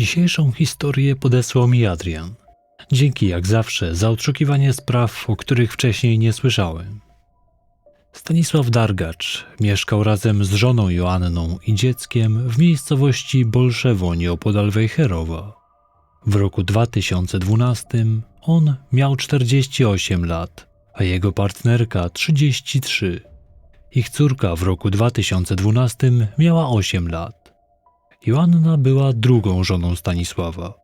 Dzisiejszą historię podesłał mi Adrian. Dzięki jak zawsze za odszukiwanie spraw, o których wcześniej nie słyszałem. Stanisław Dargacz mieszkał razem z żoną Joanną i dzieckiem w miejscowości Bolszewo nieopodal Wejherowa. W roku 2012 on miał 48 lat, a jego partnerka 33. Ich córka w roku 2012 miała 8 lat. Joanna była drugą żoną Stanisława.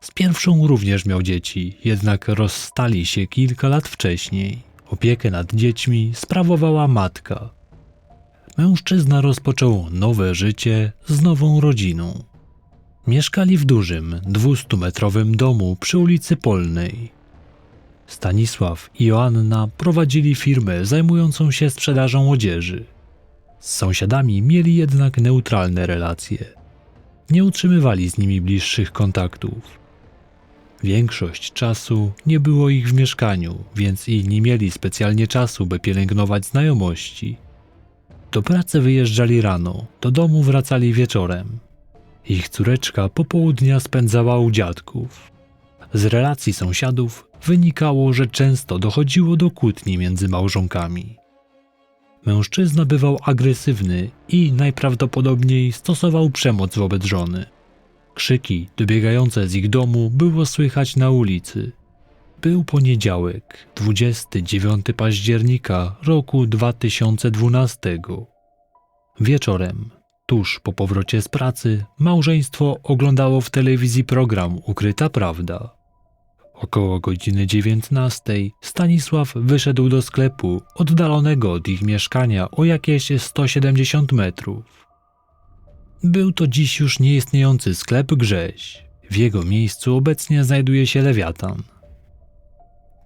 Z pierwszą również miał dzieci, jednak rozstali się kilka lat wcześniej. Opiekę nad dziećmi sprawowała matka. Mężczyzna rozpoczął nowe życie z nową rodziną. Mieszkali w dużym, 200-metrowym domu przy ulicy Polnej. Stanisław i Joanna prowadzili firmę zajmującą się sprzedażą odzieży. Z sąsiadami mieli jednak neutralne relacje. Nie utrzymywali z nimi bliższych kontaktów. Większość czasu nie było ich w mieszkaniu, więc i nie mieli specjalnie czasu, by pielęgnować znajomości. Do pracy wyjeżdżali rano, do domu wracali wieczorem. Ich córeczka popołudnia spędzała u dziadków. Z relacji sąsiadów wynikało, że często dochodziło do kłótni między małżonkami. Mężczyzna bywał agresywny i najprawdopodobniej stosował przemoc wobec żony. Krzyki dobiegające z ich domu było słychać na ulicy. Był poniedziałek, 29 października roku 2012. Wieczorem, tuż po powrocie z pracy, małżeństwo oglądało w telewizji program Ukryta Prawda. Około godziny 19 Stanisław wyszedł do sklepu oddalonego od ich mieszkania o jakieś 170 metrów. Był to dziś już nieistniejący sklep Grześ. W jego miejscu obecnie znajduje się lewiatan.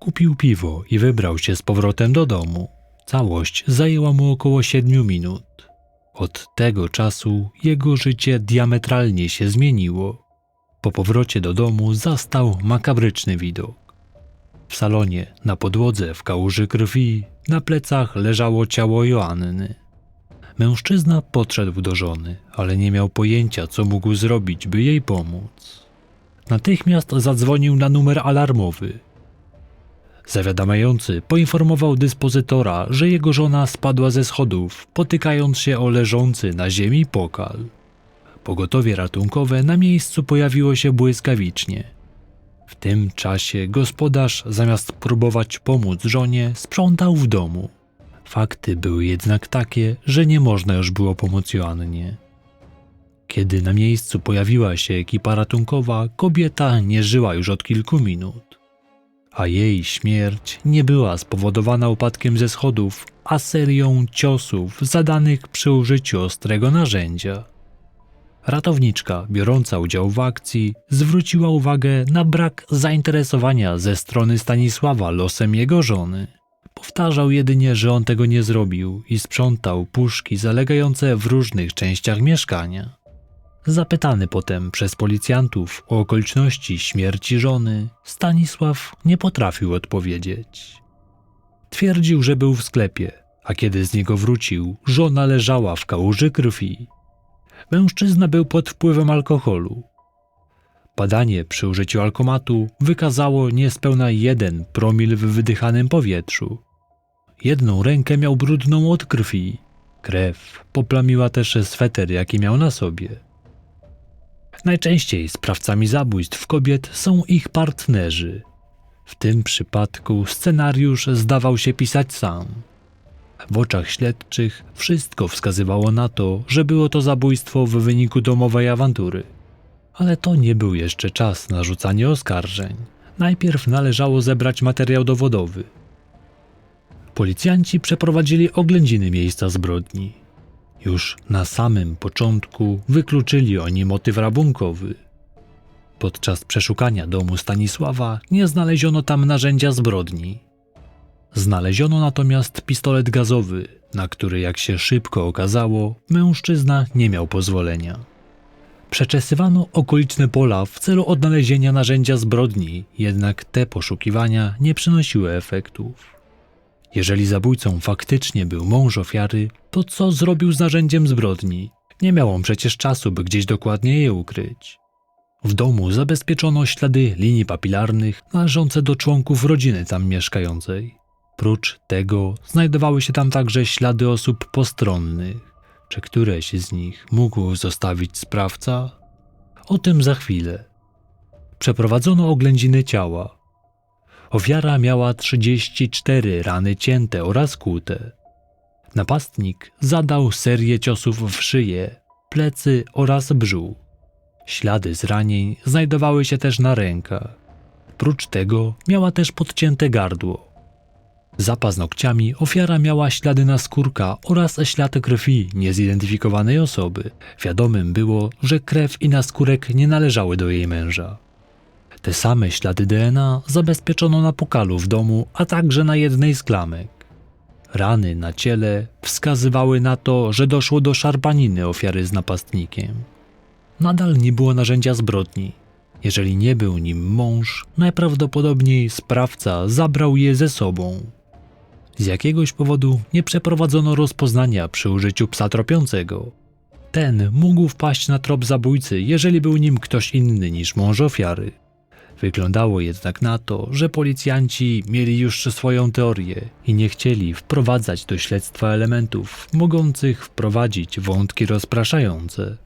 Kupił piwo i wybrał się z powrotem do domu. Całość zajęła mu około siedmiu minut. Od tego czasu jego życie diametralnie się zmieniło. Po powrocie do domu zastał makabryczny widok. W salonie, na podłodze w kałuży krwi, na plecach leżało ciało Joanny. Mężczyzna podszedł do żony, ale nie miał pojęcia, co mógł zrobić, by jej pomóc. Natychmiast zadzwonił na numer alarmowy. Zawiadamiający poinformował dyspozytora, że jego żona spadła ze schodów, potykając się o leżący na ziemi pokal. Pogotowie ratunkowe na miejscu pojawiło się błyskawicznie. W tym czasie gospodarz, zamiast próbować pomóc żonie, sprzątał w domu. Fakty były jednak takie, że nie można już było pomóc Joannie. Kiedy na miejscu pojawiła się ekipa ratunkowa, kobieta nie żyła już od kilku minut. A jej śmierć nie była spowodowana upadkiem ze schodów, a serią ciosów zadanych przy użyciu ostrego narzędzia. Ratowniczka, biorąca udział w akcji, zwróciła uwagę na brak zainteresowania ze strony Stanisława losem jego żony. Powtarzał jedynie, że on tego nie zrobił i sprzątał puszki zalegające w różnych częściach mieszkania. Zapytany potem przez policjantów o okoliczności śmierci żony, Stanisław nie potrafił odpowiedzieć. Twierdził, że był w sklepie, a kiedy z niego wrócił, żona leżała w kałuży krwi. Mężczyzna był pod wpływem alkoholu. Badanie przy użyciu alkomatu wykazało niespełna jeden promil w wydychanym powietrzu. Jedną rękę miał brudną od krwi. Krew poplamiła też sweter, jaki miał na sobie. Najczęściej sprawcami zabójstw kobiet są ich partnerzy. W tym przypadku scenariusz zdawał się pisać sam. W oczach śledczych wszystko wskazywało na to, że było to zabójstwo w wyniku domowej awantury. Ale to nie był jeszcze czas na rzucanie oskarżeń. Najpierw należało zebrać materiał dowodowy. Policjanci przeprowadzili oględziny miejsca zbrodni. Już na samym początku wykluczyli oni motyw rabunkowy. Podczas przeszukania domu Stanisława nie znaleziono tam narzędzia zbrodni. Znaleziono natomiast pistolet gazowy, na który, jak się szybko okazało, mężczyzna nie miał pozwolenia. Przeczesywano okoliczne pola w celu odnalezienia narzędzia zbrodni, jednak te poszukiwania nie przynosiły efektów. Jeżeli zabójcą faktycznie był mąż ofiary, to co zrobił z narzędziem zbrodni? Nie miał on przecież czasu, by gdzieś dokładnie je ukryć. W domu zabezpieczono ślady linii papilarnych należące do członków rodziny tam mieszkającej. Prócz tego znajdowały się tam także ślady osób postronnych. Czy któreś z nich mógł zostawić sprawca? O tym za chwilę. Przeprowadzono oględziny ciała. Ofiara miała 34 rany cięte oraz kłute. Napastnik zadał serię ciosów w szyję, plecy oraz brzuch. Ślady zranień znajdowały się też na rękach. Prócz tego miała też podcięte gardło. Za paznokciami ofiara miała ślady na skórka oraz ślad krwi niezidentyfikowanej osoby. Wiadomym było, że krew i naskórek nie należały do jej męża. Te same ślady DNA zabezpieczono na pokalu w domu, a także na jednej z klamek. Rany na ciele wskazywały na to, że doszło do szarpaniny ofiary z napastnikiem. Nadal nie było narzędzia zbrodni. Jeżeli nie był nim mąż, najprawdopodobniej sprawca zabrał je ze sobą. Z jakiegoś powodu nie przeprowadzono rozpoznania przy użyciu psa tropiącego. Ten mógł wpaść na trop zabójcy, jeżeli był nim ktoś inny niż mąż ofiary. Wyglądało jednak na to, że policjanci mieli już swoją teorię i nie chcieli wprowadzać do śledztwa elementów mogących wprowadzić wątki rozpraszające.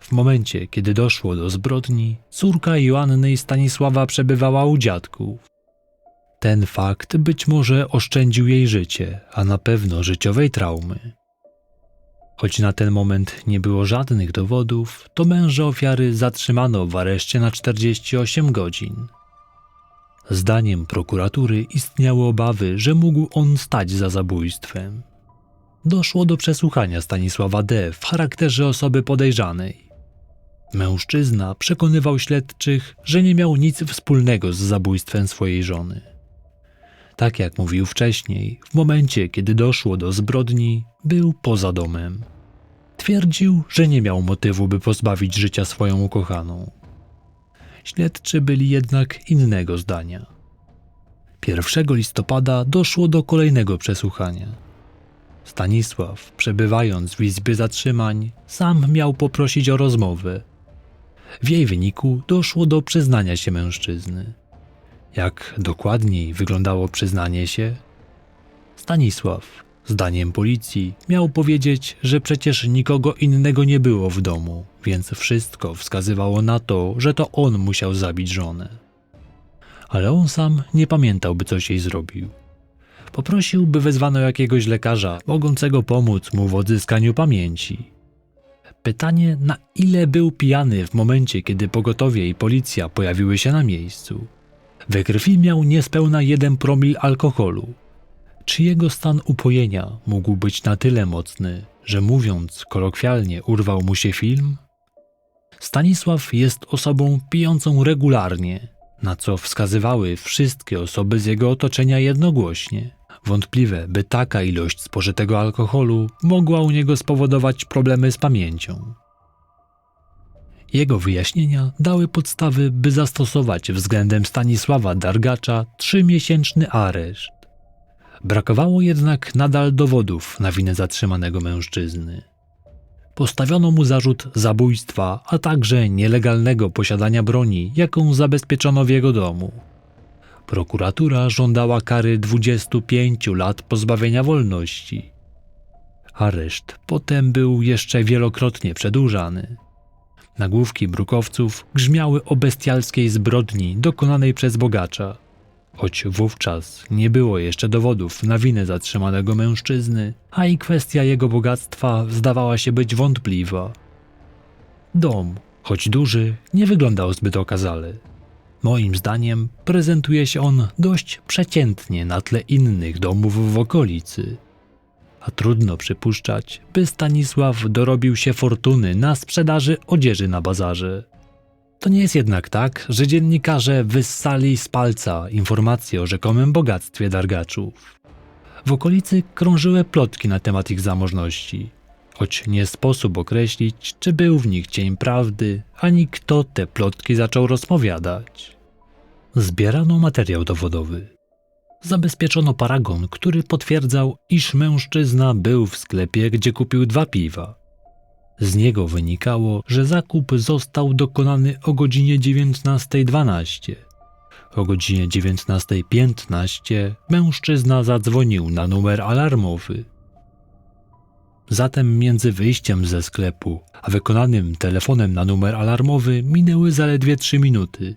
W momencie, kiedy doszło do zbrodni, córka Joanny i Stanisława przebywała u dziadków. Ten fakt być może oszczędził jej życie, a na pewno życiowej traumy. Choć na ten moment nie było żadnych dowodów, to męża ofiary zatrzymano w areszcie na 48 godzin. Zdaniem prokuratury istniały obawy, że mógł on stać za zabójstwem. Doszło do przesłuchania Stanisława D. w charakterze osoby podejrzanej. Mężczyzna przekonywał śledczych, że nie miał nic wspólnego z zabójstwem swojej żony. Tak jak mówił wcześniej, w momencie, kiedy doszło do zbrodni, był poza domem. Twierdził, że nie miał motywu, by pozbawić życia swoją ukochaną. Śledczy byli jednak innego zdania. 1 listopada doszło do kolejnego przesłuchania. Stanisław, przebywając w izbie zatrzymań, sam miał poprosić o rozmowę. W jej wyniku doszło do przyznania się mężczyzny. Jak dokładniej wyglądało przyznanie się? Stanisław, zdaniem policji, miał powiedzieć, że przecież nikogo innego nie było w domu, więc wszystko wskazywało na to, że to on musiał zabić żonę. Ale on sam nie pamiętał, by coś jej zrobił. Poprosił, by wezwano jakiegoś lekarza, mogącego pomóc mu w odzyskaniu pamięci. Pytanie, na ile był pijany w momencie, kiedy pogotowie i policja pojawiły się na miejscu. We krwi miał niespełna jeden promil alkoholu. Czy jego stan upojenia mógł być na tyle mocny, że mówiąc kolokwialnie urwał mu się film? Stanisław jest osobą pijącą regularnie, na co wskazywały wszystkie osoby z jego otoczenia jednogłośnie. Wątpliwe, by taka ilość spożytego alkoholu mogła u niego spowodować problemy z pamięcią. Jego wyjaśnienia dały podstawy, by zastosować względem Stanisława Dargacza trzymiesięczny areszt. Brakowało jednak nadal dowodów na winę zatrzymanego mężczyzny. Postawiono mu zarzut zabójstwa, a także nielegalnego posiadania broni, jaką zabezpieczono w jego domu. Prokuratura żądała kary 25 lat pozbawienia wolności. Areszt potem był jeszcze wielokrotnie przedłużany. Nagłówki brukowców grzmiały o bestialskiej zbrodni dokonanej przez bogacza. Choć wówczas nie było jeszcze dowodów na winę zatrzymanego mężczyzny, a i kwestia jego bogactwa zdawała się być wątpliwa. Dom, choć duży, nie wyglądał zbyt okazale. Moim zdaniem prezentuje się on dość przeciętnie na tle innych domów w okolicy. A trudno przypuszczać, by Stanisław dorobił się fortuny na sprzedaży odzieży na bazarze. To nie jest jednak tak, że dziennikarze wyssali z palca informacje o rzekomym bogactwie dargaczów. W okolicy krążyły plotki na temat ich zamożności, choć nie sposób określić, czy był w nich cień prawdy, ani kto te plotki zaczął rozpowiadać. Zbierano materiał dowodowy. Zabezpieczono paragon, który potwierdzał, iż mężczyzna był w sklepie, gdzie kupił dwa piwa. Z niego wynikało, że zakup został dokonany o godzinie 19.12. O godzinie 19.15 mężczyzna zadzwonił na numer alarmowy. Zatem między wyjściem ze sklepu a wykonanym telefonem na numer alarmowy minęły zaledwie 3 minuty.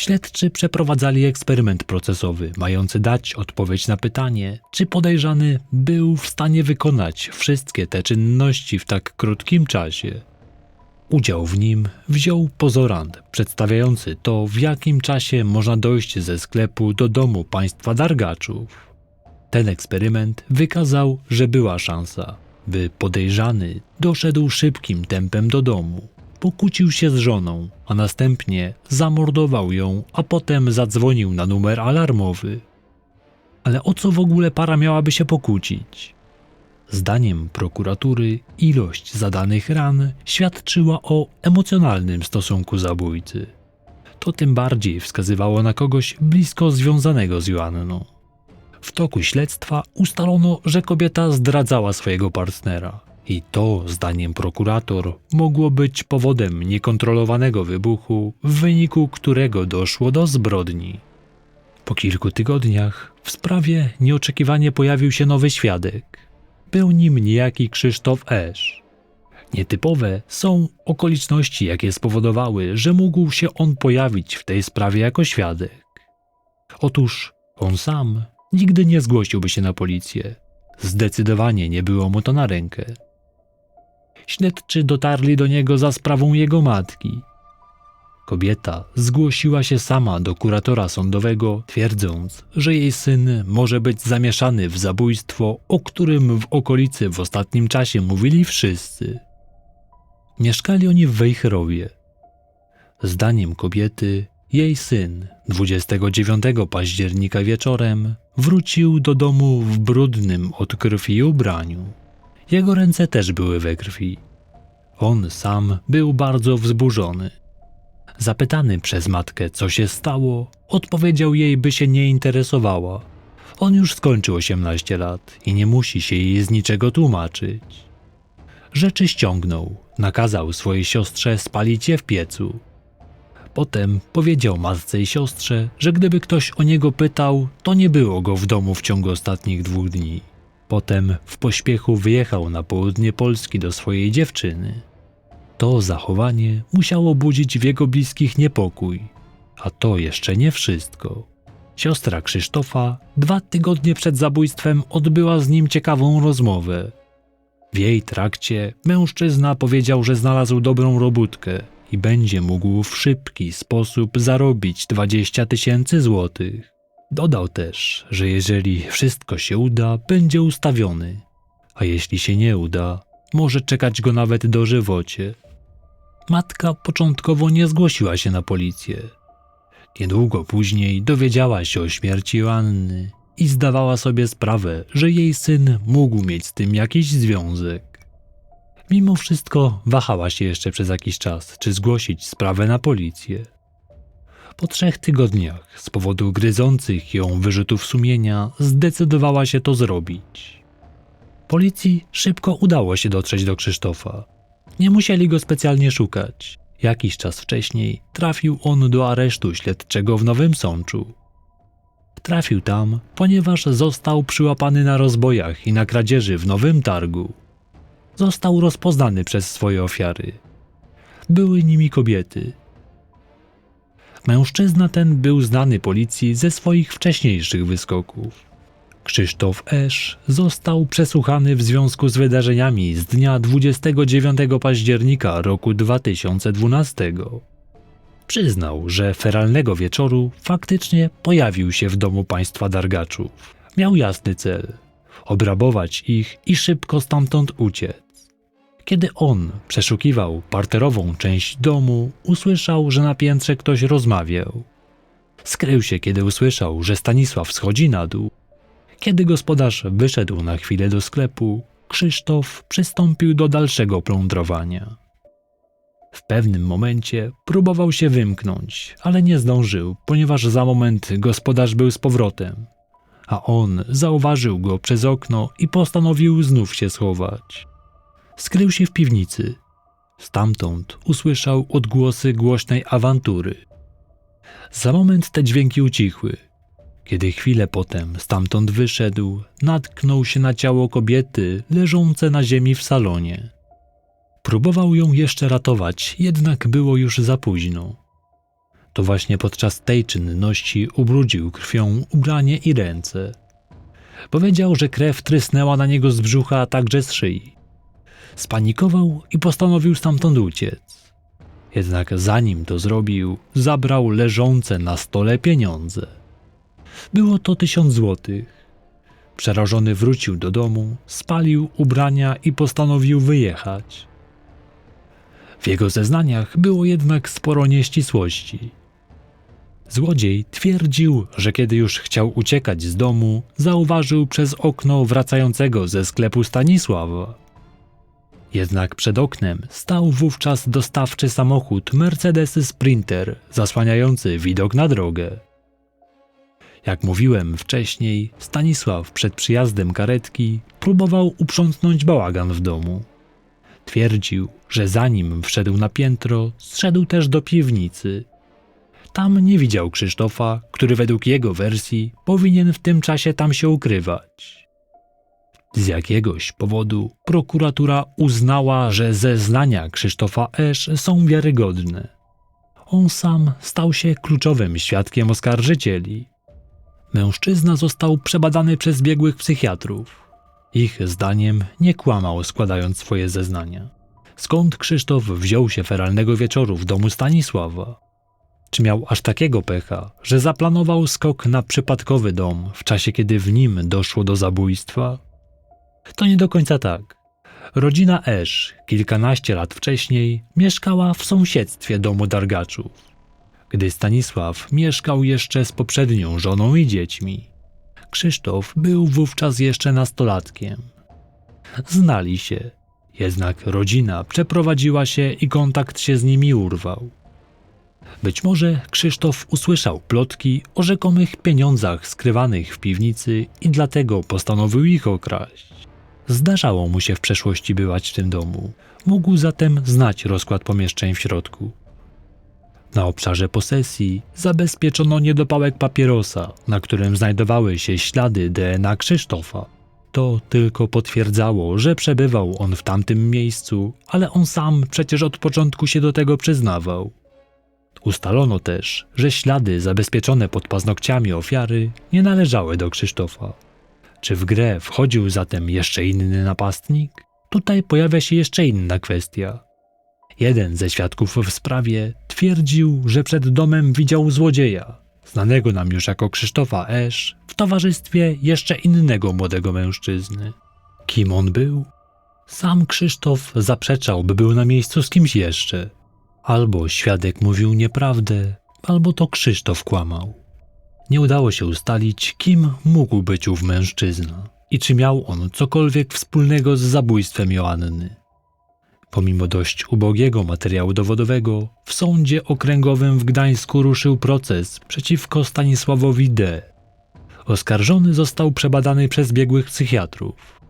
Śledczy przeprowadzali eksperyment procesowy, mający dać odpowiedź na pytanie, czy podejrzany był w stanie wykonać wszystkie te czynności w tak krótkim czasie. Udział w nim wziął pozorant, przedstawiający to, w jakim czasie można dojść ze sklepu do domu państwa dargaczów. Ten eksperyment wykazał, że była szansa, by podejrzany doszedł szybkim tempem do domu. Pokłócił się z żoną, a następnie zamordował ją, a potem zadzwonił na numer alarmowy. Ale o co w ogóle para miałaby się pokłócić? Zdaniem prokuratury ilość zadanych ran świadczyła o emocjonalnym stosunku zabójcy. To tym bardziej wskazywało na kogoś blisko związanego z Joanną. W toku śledztwa ustalono, że kobieta zdradzała swojego partnera. I to, zdaniem prokurator, mogło być powodem niekontrolowanego wybuchu, w wyniku którego doszło do zbrodni. Po kilku tygodniach w sprawie nieoczekiwanie pojawił się nowy świadek. Był nim niejaki Krzysztof Esz. Nietypowe są okoliczności, jakie spowodowały, że mógł się on pojawić w tej sprawie jako świadek. Otóż on sam nigdy nie zgłosiłby się na policję. Zdecydowanie nie było mu to na rękę. Śledczy dotarli do niego za sprawą jego matki. Kobieta zgłosiła się sama do kuratora sądowego, twierdząc, że jej syn może być zamieszany w zabójstwo, o którym w okolicy w ostatnim czasie mówili wszyscy. Mieszkali oni w Wejherowie. Zdaniem kobiety, jej syn 29 października wieczorem wrócił do domu w brudnym od krwi ubraniu. Jego ręce też były we krwi. On sam był bardzo wzburzony. Zapytany przez matkę, co się stało, odpowiedział jej, by się nie interesowała. On już skończył 18 lat i nie musi się jej z niczego tłumaczyć. Rzeczy ściągnął, nakazał swojej siostrze spalić je w piecu. Potem powiedział matce i siostrze, że gdyby ktoś o niego pytał, to nie było go w domu w ciągu ostatnich dwóch dni. Potem w pośpiechu wyjechał na południe Polski do swojej dziewczyny. To zachowanie musiało budzić w jego bliskich niepokój. A to jeszcze nie wszystko. Siostra Krzysztofa dwa tygodnie przed zabójstwem odbyła z nim ciekawą rozmowę. W jej trakcie mężczyzna powiedział, że znalazł dobrą robótkę i będzie mógł w szybki sposób zarobić 20 tysięcy złotych. Dodał też, że jeżeli wszystko się uda, będzie ustawiony, a jeśli się nie uda, może czekać go nawet dożywocie. Matka początkowo nie zgłosiła się na policję. Niedługo później dowiedziała się o śmierci Joanny i zdawała sobie sprawę, że jej syn mógł mieć z tym jakiś związek. Mimo wszystko wahała się jeszcze przez jakiś czas, czy zgłosić sprawę na policję. Po trzech tygodniach, z powodu gryzących ją wyrzutów sumienia, zdecydowała się to zrobić. Policji szybko udało się dotrzeć do Krzysztofa. Nie musieli go specjalnie szukać. Jakiś czas wcześniej trafił on do aresztu śledczego w Nowym Sączu. Trafił tam, ponieważ został przyłapany na rozbojach i na kradzieży w Nowym Targu. Został rozpoznany przez swoje ofiary. Były nimi kobiety. Mężczyzna ten był znany policji ze swoich wcześniejszych wyskoków. Krzysztof Esz został przesłuchany w związku z wydarzeniami z dnia 29 października roku 2012. Przyznał, że feralnego wieczoru faktycznie pojawił się w domu państwa dargaczów. Miał jasny cel obrabować ich i szybko stamtąd uciec. Kiedy on przeszukiwał parterową część domu, usłyszał, że na piętrze ktoś rozmawiał. Skrył się, kiedy usłyszał, że Stanisław schodzi na dół. Kiedy gospodarz wyszedł na chwilę do sklepu, Krzysztof przystąpił do dalszego plądrowania. W pewnym momencie próbował się wymknąć, ale nie zdążył, ponieważ za moment gospodarz był z powrotem, a on zauważył go przez okno i postanowił znów się schować. Skrył się w piwnicy, Stamtąd usłyszał odgłosy głośnej awantury. Za moment te dźwięki ucichły. Kiedy chwilę potem stamtąd wyszedł, natknął się na ciało kobiety leżące na ziemi w salonie. Próbował ją jeszcze ratować, jednak było już za późno. To właśnie podczas tej czynności ubrudził krwią ubranie i ręce. Powiedział, że krew trysnęła na niego z brzucha, a także z szyi. Spanikował i postanowił stamtąd uciec. Jednak zanim to zrobił, zabrał leżące na stole pieniądze. Było to tysiąc złotych. Przerażony wrócił do domu, spalił ubrania i postanowił wyjechać. W jego zeznaniach było jednak sporo nieścisłości. Złodziej twierdził, że kiedy już chciał uciekać z domu, zauważył przez okno wracającego ze sklepu Stanisława. Jednak przed oknem stał wówczas dostawczy samochód Mercedes Sprinter, zasłaniający widok na drogę. Jak mówiłem wcześniej, Stanisław przed przyjazdem karetki próbował uprzątnąć bałagan w domu. Twierdził, że zanim wszedł na piętro, zszedł też do piwnicy. Tam nie widział Krzysztofa, który według jego wersji powinien w tym czasie tam się ukrywać. Z jakiegoś powodu prokuratura uznała, że zeznania Krzysztofa Esz są wiarygodne. On sam stał się kluczowym świadkiem oskarżycieli. Mężczyzna został przebadany przez biegłych psychiatrów. Ich zdaniem nie kłamał, składając swoje zeznania. Skąd Krzysztof wziął się feralnego wieczoru w domu Stanisława? Czy miał aż takiego pecha, że zaplanował skok na przypadkowy dom w czasie, kiedy w nim doszło do zabójstwa? To nie do końca tak. Rodzina Esz kilkanaście lat wcześniej mieszkała w sąsiedztwie domu Dargaczów, gdy Stanisław mieszkał jeszcze z poprzednią żoną i dziećmi. Krzysztof był wówczas jeszcze nastolatkiem. Znali się, jednak rodzina przeprowadziła się i kontakt się z nimi urwał. Być może Krzysztof usłyszał plotki o rzekomych pieniądzach skrywanych w piwnicy i dlatego postanowił ich okraść. Zdarzało mu się w przeszłości bywać w tym domu. Mógł zatem znać rozkład pomieszczeń w środku. Na obszarze posesji zabezpieczono niedopałek papierosa, na którym znajdowały się ślady DNA Krzysztofa. To tylko potwierdzało, że przebywał on w tamtym miejscu, ale on sam przecież od początku się do tego przyznawał. Ustalono też, że ślady zabezpieczone pod paznokciami ofiary nie należały do Krzysztofa. Czy w grę wchodził zatem jeszcze inny napastnik? Tutaj pojawia się jeszcze inna kwestia. Jeden ze świadków w sprawie twierdził, że przed domem widział złodzieja, znanego nam już jako Krzysztofa Esz, w towarzystwie jeszcze innego młodego mężczyzny. Kim on był? Sam Krzysztof zaprzeczał, by był na miejscu z kimś jeszcze. Albo świadek mówił nieprawdę, albo to Krzysztof kłamał. Nie udało się ustalić, kim mógł być ów mężczyzna i czy miał on cokolwiek wspólnego z zabójstwem Joanny. Pomimo dość ubogiego materiału dowodowego, w sądzie okręgowym w Gdańsku ruszył proces przeciwko Stanisławowi D. Oskarżony został przebadany przez biegłych psychiatrów.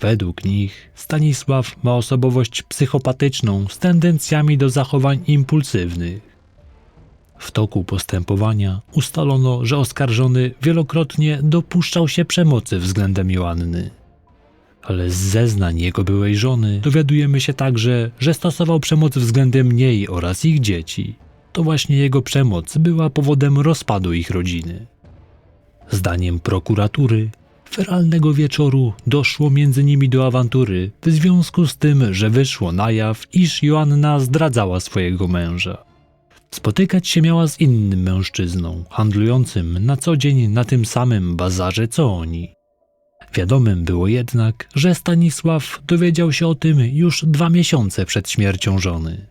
Według nich Stanisław ma osobowość psychopatyczną z tendencjami do zachowań impulsywnych. W toku postępowania ustalono, że oskarżony wielokrotnie dopuszczał się przemocy względem Joanny. Ale z zeznań jego byłej żony dowiadujemy się także, że stosował przemoc względem niej oraz ich dzieci. To właśnie jego przemoc była powodem rozpadu ich rodziny. Zdaniem prokuratury, feralnego wieczoru doszło między nimi do awantury w związku z tym, że wyszło na jaw, iż Joanna zdradzała swojego męża. Spotykać się miała z innym mężczyzną, handlującym na co dzień na tym samym bazarze co oni. Wiadomym było jednak, że Stanisław dowiedział się o tym już dwa miesiące przed śmiercią żony.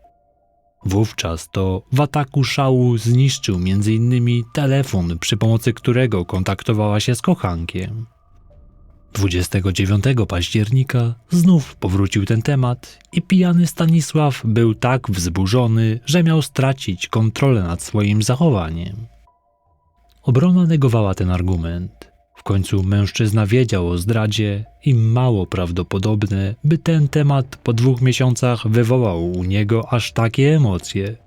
Wówczas to w ataku szału zniszczył m.in. telefon, przy pomocy którego kontaktowała się z kochankiem. 29 października znów powrócił ten temat i pijany Stanisław był tak wzburzony, że miał stracić kontrolę nad swoim zachowaniem. Obrona negowała ten argument. W końcu mężczyzna wiedział o zdradzie i mało prawdopodobne, by ten temat po dwóch miesiącach wywołał u niego aż takie emocje.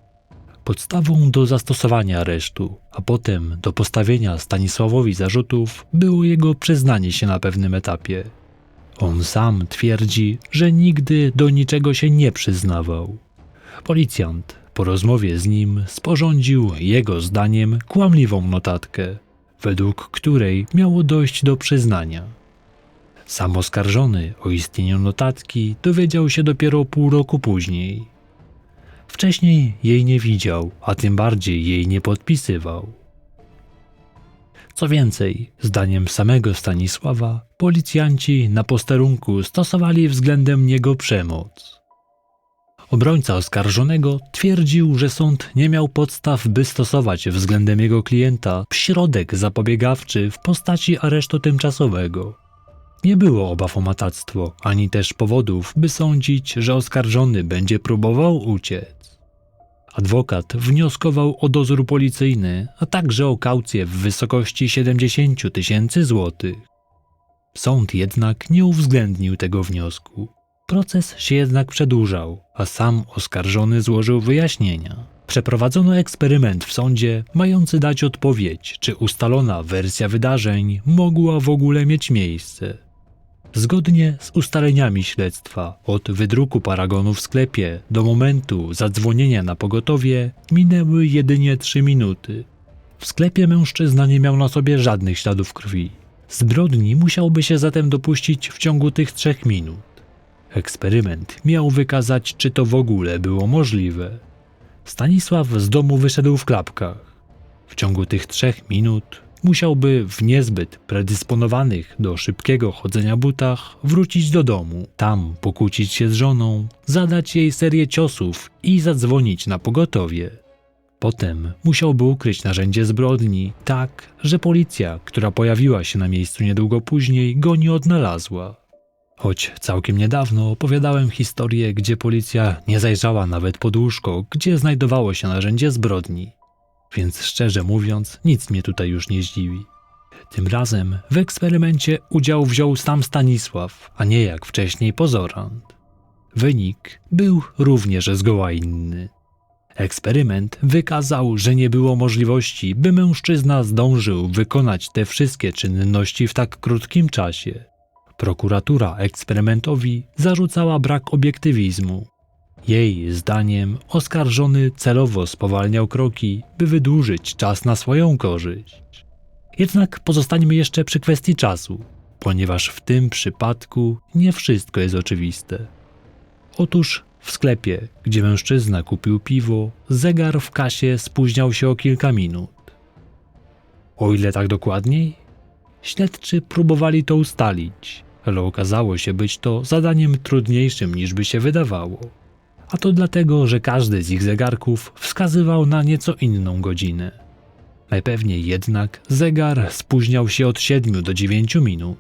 Podstawą do zastosowania aresztu, a potem do postawienia Stanisławowi zarzutów było jego przyznanie się na pewnym etapie. On sam twierdzi, że nigdy do niczego się nie przyznawał. Policjant po rozmowie z nim sporządził, jego zdaniem, kłamliwą notatkę, według której miało dojść do przyznania. Sam oskarżony o istnieniu notatki dowiedział się dopiero pół roku później. Wcześniej jej nie widział, a tym bardziej jej nie podpisywał. Co więcej, zdaniem samego Stanisława, policjanci na posterunku stosowali względem niego przemoc. Obrońca oskarżonego twierdził, że sąd nie miał podstaw, by stosować względem jego klienta środek zapobiegawczy w postaci aresztu tymczasowego. Nie było obaw o matactwo, ani też powodów, by sądzić, że oskarżony będzie próbował uciec. Adwokat wnioskował o dozór policyjny, a także o kaucję w wysokości 70 000 tysięcy złotych. Sąd jednak nie uwzględnił tego wniosku. Proces się jednak przedłużał, a sam oskarżony złożył wyjaśnienia. Przeprowadzono eksperyment w sądzie, mający dać odpowiedź, czy ustalona wersja wydarzeń mogła w ogóle mieć miejsce. Zgodnie z ustaleniami śledztwa, od wydruku paragonu w sklepie do momentu zadzwonienia na pogotowie minęły jedynie trzy minuty. W sklepie mężczyzna nie miał na sobie żadnych śladów krwi. Zbrodni musiałby się zatem dopuścić w ciągu tych trzech minut. Eksperyment miał wykazać, czy to w ogóle było możliwe. Stanisław z domu wyszedł w klapkach. W ciągu tych trzech minut musiałby w niezbyt predysponowanych do szybkiego chodzenia butach wrócić do domu, tam pokłócić się z żoną, zadać jej serię ciosów i zadzwonić na pogotowie. Potem musiałby ukryć narzędzie zbrodni tak, że policja, która pojawiła się na miejscu niedługo później, go nie odnalazła. Choć całkiem niedawno opowiadałem historię, gdzie policja nie zajrzała nawet pod łóżko, gdzie znajdowało się narzędzie zbrodni. Więc szczerze mówiąc, nic mnie tutaj już nie zdziwi. Tym razem w eksperymencie udział wziął sam Stanisław, a nie jak wcześniej pozorant. Wynik był również zgoła inny. Eksperyment wykazał, że nie było możliwości, by mężczyzna zdążył wykonać te wszystkie czynności w tak krótkim czasie. Prokuratura eksperymentowi zarzucała brak obiektywizmu. Jej zdaniem oskarżony celowo spowalniał kroki, by wydłużyć czas na swoją korzyść. Jednak pozostańmy jeszcze przy kwestii czasu, ponieważ w tym przypadku nie wszystko jest oczywiste. Otóż w sklepie, gdzie mężczyzna kupił piwo, zegar w kasie spóźniał się o kilka minut. O ile tak dokładniej? Śledczy próbowali to ustalić, ale okazało się być to zadaniem trudniejszym niż by się wydawało. A to dlatego, że każdy z ich zegarków wskazywał na nieco inną godzinę. Najpewniej jednak zegar spóźniał się od 7 do 9 minut.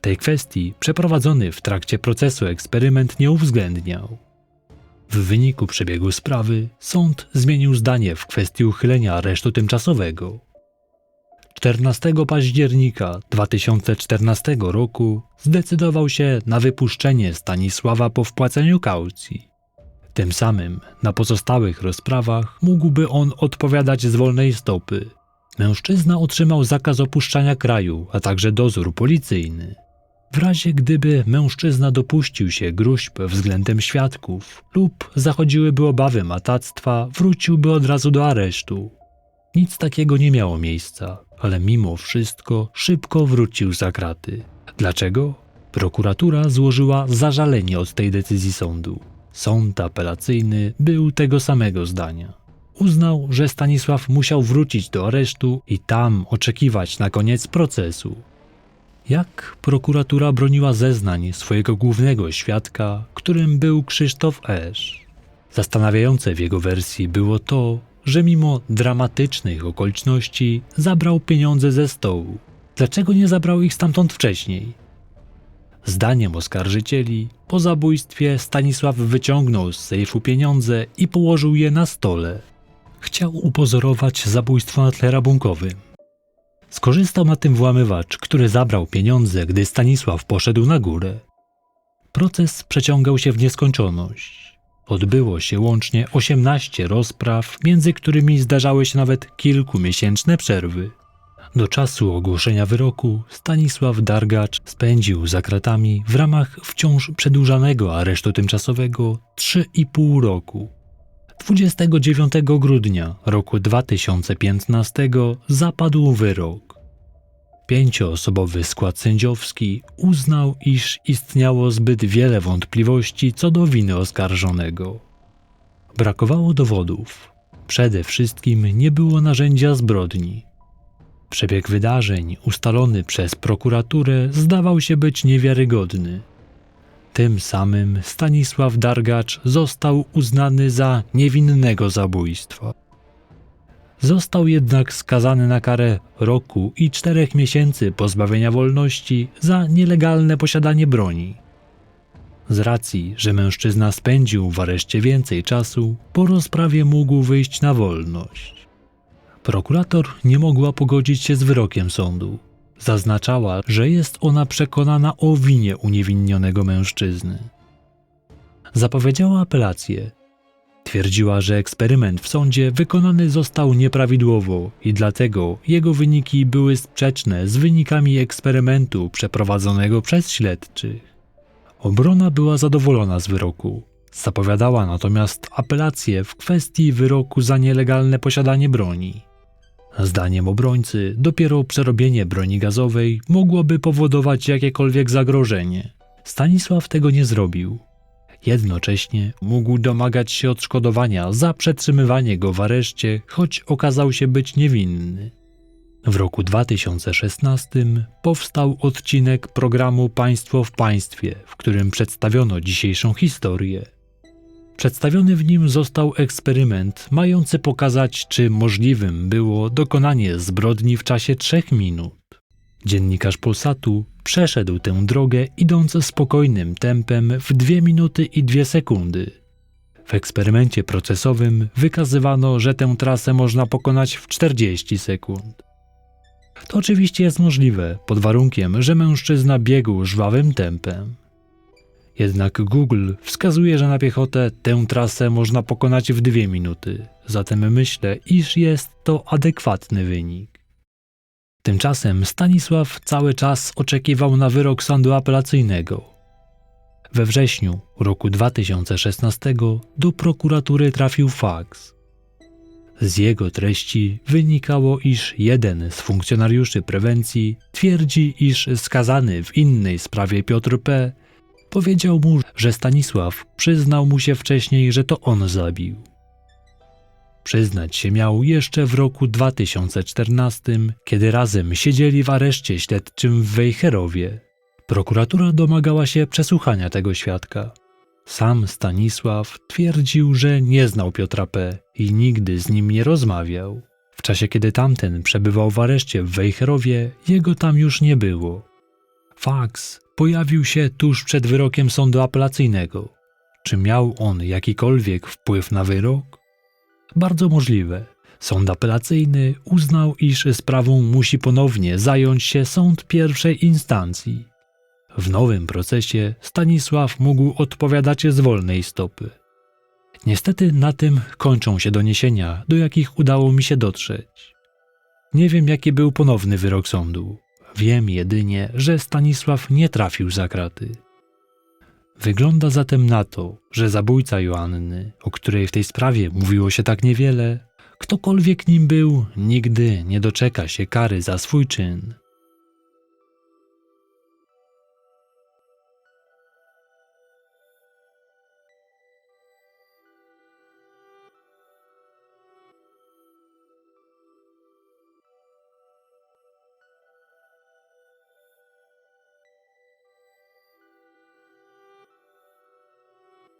Tej kwestii przeprowadzony w trakcie procesu eksperyment nie uwzględniał. W wyniku przebiegu sprawy sąd zmienił zdanie w kwestii uchylenia aresztu tymczasowego. 14 października 2014 roku zdecydował się na wypuszczenie Stanisława po wpłaceniu kaucji. Tym samym na pozostałych rozprawach mógłby on odpowiadać z wolnej stopy. Mężczyzna otrzymał zakaz opuszczania kraju, a także dozór policyjny. W razie gdyby mężczyzna dopuścił się gruźb względem świadków lub zachodziłyby obawy matactwa, wróciłby od razu do aresztu. Nic takiego nie miało miejsca, ale mimo wszystko szybko wrócił za kraty. Dlaczego? Prokuratura złożyła zażalenie od tej decyzji sądu. Sąd apelacyjny był tego samego zdania. Uznał, że Stanisław musiał wrócić do aresztu i tam oczekiwać na koniec procesu. Jak prokuratura broniła zeznań swojego głównego świadka, którym był Krzysztof Esz? Zastanawiające w jego wersji było to, że mimo dramatycznych okoliczności zabrał pieniądze ze stołu. Dlaczego nie zabrał ich stamtąd wcześniej? Zdaniem oskarżycieli, po zabójstwie Stanisław wyciągnął z sejfu pieniądze i położył je na stole. Chciał upozorować zabójstwo na tle rabunkowym. Skorzystał na tym włamywacz, który zabrał pieniądze, gdy Stanisław poszedł na górę. Proces przeciągał się w nieskończoność. Odbyło się łącznie 18 rozpraw, między którymi zdarzały się nawet kilkumiesięczne przerwy. Do czasu ogłoszenia wyroku Stanisław Dargacz spędził za kratami w ramach wciąż przedłużanego aresztu tymczasowego 3,5 roku. 29 grudnia roku 2015 zapadł wyrok. Pięcioosobowy skład sędziowski uznał, iż istniało zbyt wiele wątpliwości co do winy oskarżonego. Brakowało dowodów. Przede wszystkim nie było narzędzia zbrodni. Przebieg wydarzeń ustalony przez prokuraturę zdawał się być niewiarygodny. Tym samym Stanisław Dargacz został uznany za niewinnego zabójstwa. Został jednak skazany na karę roku i czterech miesięcy pozbawienia wolności za nielegalne posiadanie broni. Z racji, że mężczyzna spędził w areszcie więcej czasu, po rozprawie mógł wyjść na wolność. Prokurator nie mogła pogodzić się z wyrokiem sądu. Zaznaczała, że jest ona przekonana o winie uniewinnionego mężczyzny. Zapowiedziała apelację. Twierdziła, że eksperyment w sądzie wykonany został nieprawidłowo i dlatego jego wyniki były sprzeczne z wynikami eksperymentu przeprowadzonego przez śledczych. Obrona była zadowolona z wyroku. Zapowiadała natomiast apelację w kwestii wyroku za nielegalne posiadanie broni. Zdaniem obrońcy, dopiero przerobienie broni gazowej mogłoby powodować jakiekolwiek zagrożenie. Stanisław tego nie zrobił. Jednocześnie mógł domagać się odszkodowania za przetrzymywanie go w areszcie, choć okazał się być niewinny. W roku 2016 powstał odcinek programu Państwo w Państwie, w którym przedstawiono dzisiejszą historię. Przedstawiony w nim został eksperyment mający pokazać, czy możliwym było dokonanie zbrodni w czasie trzech minut. Dziennikarz Polsatu przeszedł tę drogę idąc spokojnym tempem w 2 minuty i 2 sekundy. W eksperymencie procesowym wykazywano, że tę trasę można pokonać w 40 sekund. To oczywiście jest możliwe, pod warunkiem, że mężczyzna biegł żwawym tempem. Jednak Google wskazuje, że na piechotę tę trasę można pokonać w dwie minuty, zatem myślę, iż jest to adekwatny wynik. Tymczasem Stanisław cały czas oczekiwał na wyrok sądu apelacyjnego. We wrześniu roku 2016 do prokuratury trafił faks. Z jego treści wynikało, iż jeden z funkcjonariuszy prewencji twierdzi, iż skazany w innej sprawie Piotr P. powiedział mu, że Stanisław przyznał mu się wcześniej, że to on zabił. Przyznać się miał jeszcze w roku 2014, kiedy razem siedzieli w areszcie śledczym w Wejherowie. Prokuratura domagała się przesłuchania tego świadka. Sam Stanisław twierdził, że nie znał Piotra P. i nigdy z nim nie rozmawiał. W czasie, kiedy tamten przebywał w areszcie w Wejherowie, jego tam już nie było. Faks pojawił się tuż przed wyrokiem sądu apelacyjnego. Czy miał on jakikolwiek wpływ na wyrok? Bardzo możliwe. Sąd apelacyjny uznał, iż sprawą musi ponownie zająć się sąd pierwszej instancji. W nowym procesie Stanisław mógł odpowiadać z wolnej stopy. Niestety na tym kończą się doniesienia, do jakich udało mi się dotrzeć. Nie wiem, jaki był ponowny wyrok sądu. Wiem jedynie, że Stanisław nie trafił za kraty. Wygląda zatem na to, że zabójca Joanny, o której w tej sprawie mówiło się tak niewiele, ktokolwiek nim był, nigdy nie doczeka się kary za swój czyn.